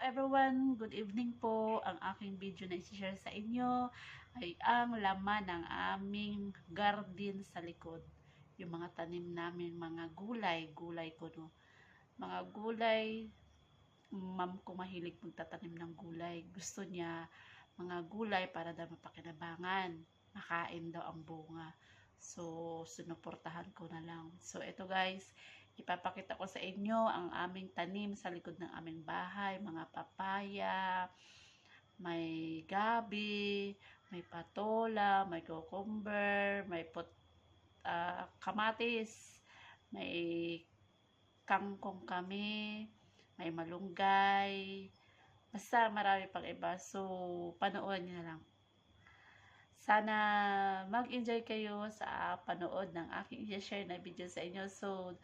everyone, good evening po. Ang aking video na isi-share sa inyo ay ang laman ng aming garden sa likod. Yung mga tanim namin, mga gulay, gulay ko no. Mga gulay, ma'am ko mahilig magtatanim ng gulay. Gusto niya mga gulay para daw mapakinabangan. Makain daw ang bunga. So, sinuportahan ko na lang. So, ito guys, ipapakita ko sa inyo ang aming tanim sa likod ng aming bahay, mga papaya, may gabi, may patola, may cucumber, may pot, ah, kamatis, may kangkong kami, may malunggay, basta marami pang iba. So, panoorin nyo na lang. Sana mag-enjoy kayo sa panood ng aking i-share na video sa inyo. So,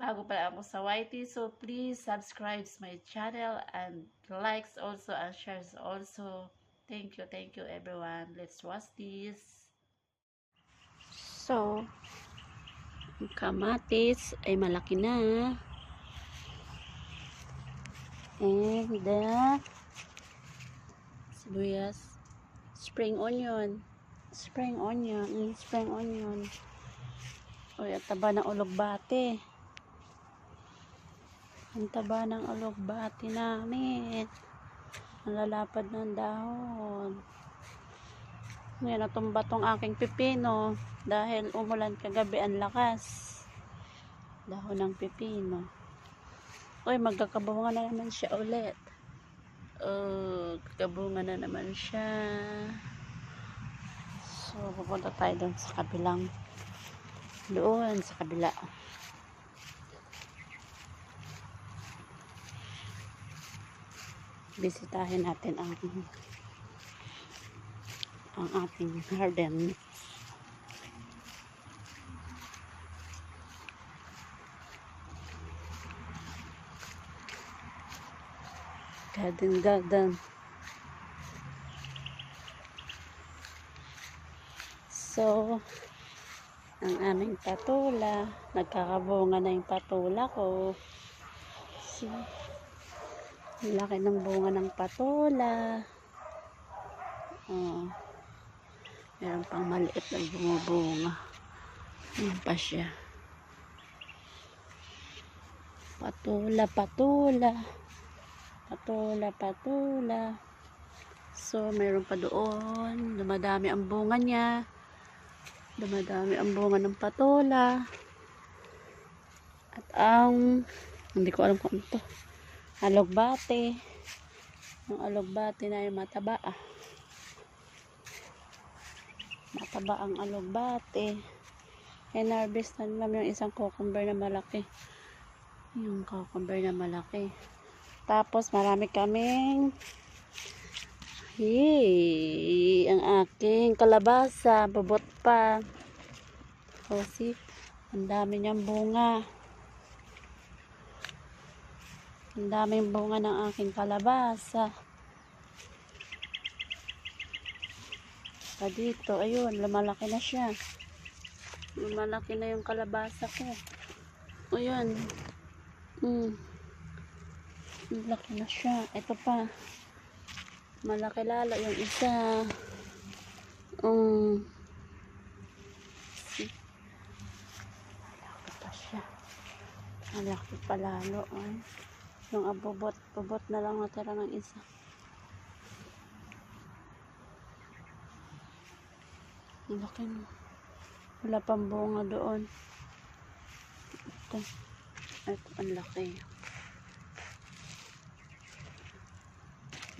bago pa ako sa YT. So, please subscribe my channel and likes also and shares also. Thank you, thank you everyone. Let's watch this. So, kamatis ay malaki na. And the sibuyas, spring onion, spring onion, mm, spring onion. Uy, at taba ng ulugbate. Ang taba ng ulugbate namin. Ang lalapad ng dahon. Ngayon, natumba tong aking pipino dahil umulan kagabi ang lakas. Dahon ng pipino. Uy, magkakabunga na naman siya ulit. Oh, kakabunga na naman siya. So, pupunta tayo doon sa kabilang doon sa kabila. Bisitahin natin ang ang ating garden. Garden, garden. So, ang aming patula. Nagkakabunga na yung patula ko. So, laki ng bunga ng patula. Oh. Meron pang maliit na bumubunga. Ayan pa siya. Patula, patula. Patula, patula. So, meron pa doon. Dumadami ang bunga niya. Dumadami ang bunga ng patola. At ang, hindi ko alam kung ano to. Alogbate. Ang alogbate na yung mataba ah. Mataba ang alogbate. And harvestan lang yung isang cucumber na malaki. Yung cucumber na malaki. Tapos marami kaming Hey, ang aking kalabasa, bubot pa. O, see, ang dami niyang bunga. Ang daming bunga ng aking kalabasa. Pa dito, ayun, lumalaki na siya. Lumalaki na yung kalabasa ko. O, yun. Mm. Laki na siya. Ito pa malaki lalo yung isa um, malaki pa siya malaki pa lalo ay. Yung abubot bubot na lang natira ng isa laki no. wala pang bunga doon ito ito ang laki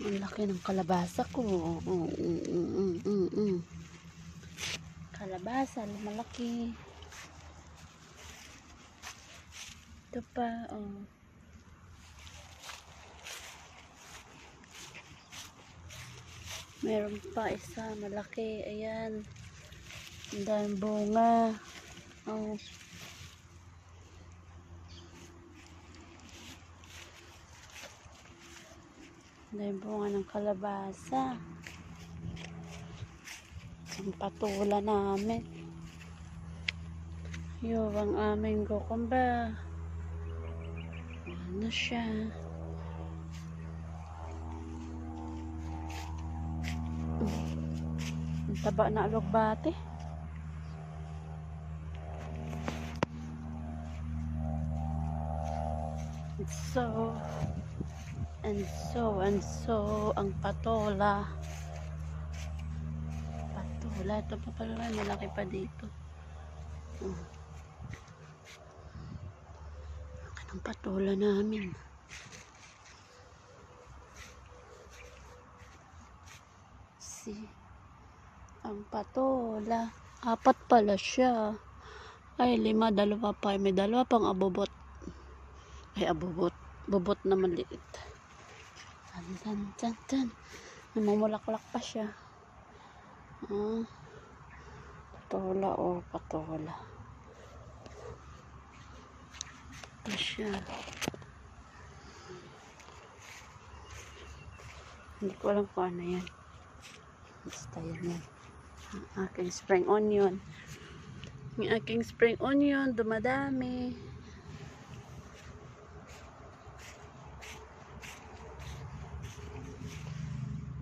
Ang laki ng kalabasa ko. Mm, mm, mm, mm, mm. Kalabasa, malaki. Ito pa, oh. Meron pa isa, malaki. Ayan. Ang daming bunga. Oh. Dahil bunga ng kalabasa. Ang patula namin. Yo, ang aming cucumber. Ano siya? Taba na alugbate. And so, and so, and so, ang patola. Patola, ito pa pala, malaki pa dito. Oh. Laki ng patola namin. See? Ang patola. Apat pala siya. Ay, lima, dalawa pa. May dalawa pang abobot. Ay, abobot. Bobot na maliit. Tan, tan, tan, tan. Namumulaklak pa siya. Ah. Patola, oh, patola. Ito siya. Hindi ko alam kung ano yan. Basta yan yan. Ang aking spring onion. Yung aking spring onion, dumadami.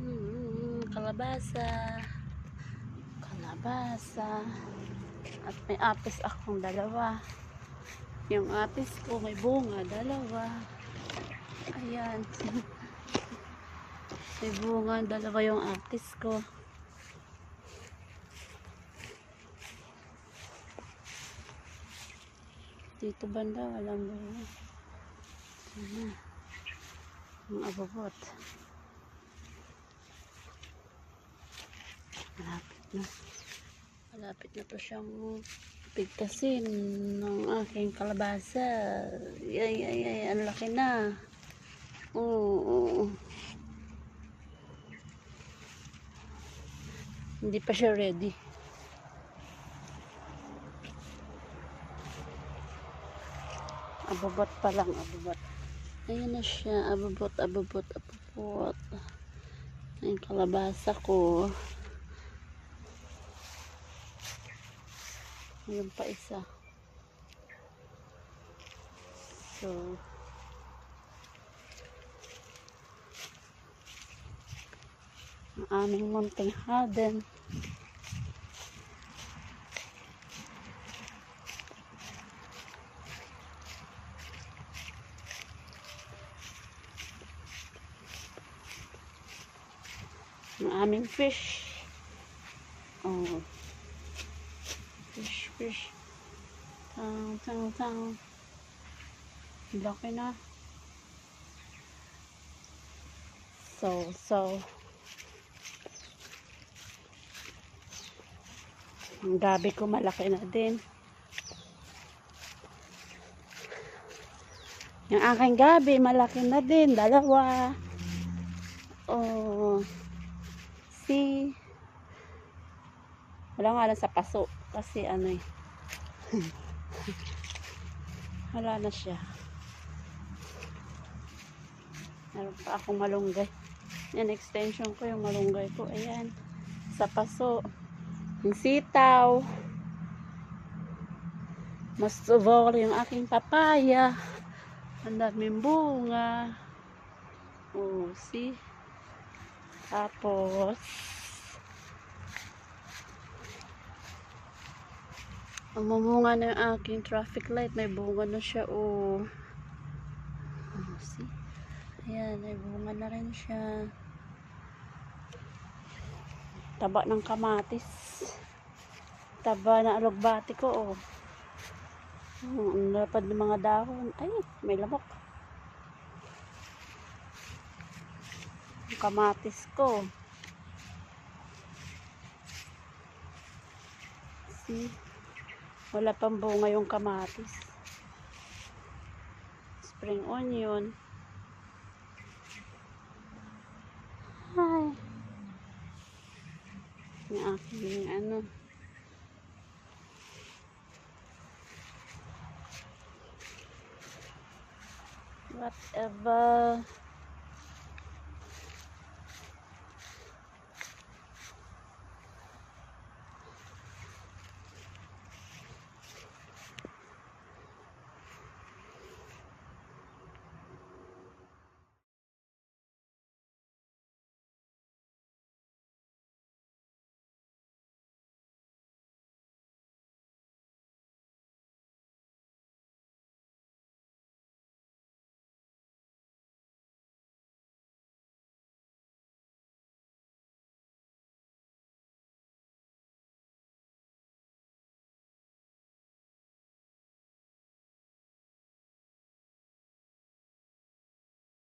Mm, kalabasa. Kalabasa. At may apis akong dalawa. Yung apis ko may bunga, dalawa. Ayan. may bunga, dalawa yung apis ko. Dito banda, walang bunga. Ayan. Ang ababot. Malapit na. Malapit na to siyang pigtasin ng aking kalabasa. Ay, ay, ay, ang laki na. Oo, oo. Hindi pa siya ready. Ababot pa lang, ababot. Ayan na siya, ababot, ababot, ababot. Ang kalabasa ko. Ayun pa isa. So, ang aming munting harden. Ang aming fish. Oh. Fish, fish. Tang, tang, tang. Laki na. So, so. Ang gabi ko malaki na din. Yung aking gabi malaki na din. Dalawa. Oh. See? Wala nga lang sa paso. Kasi ano eh. Wala na siya. Meron pa akong malunggay. Yan, extension ko yung malunggay ko. Ayan. Sa paso. Yung sitaw. Mas over yung aking papaya. Ang daming bunga. Oh, see? Tapos, Mamunga na yung aking traffic light. May bunga na siya. Oh. Oh, see? Ayan, may bunga na rin siya. Taba ng kamatis. Taba na alugbati ko. Oh, ang lapad ng mga dahon. Ay, may lamok. Ang kamatis ko. See? Wala pang bunga yung kamatis. Spring onion. Hi. Yung aking ano. Whatever.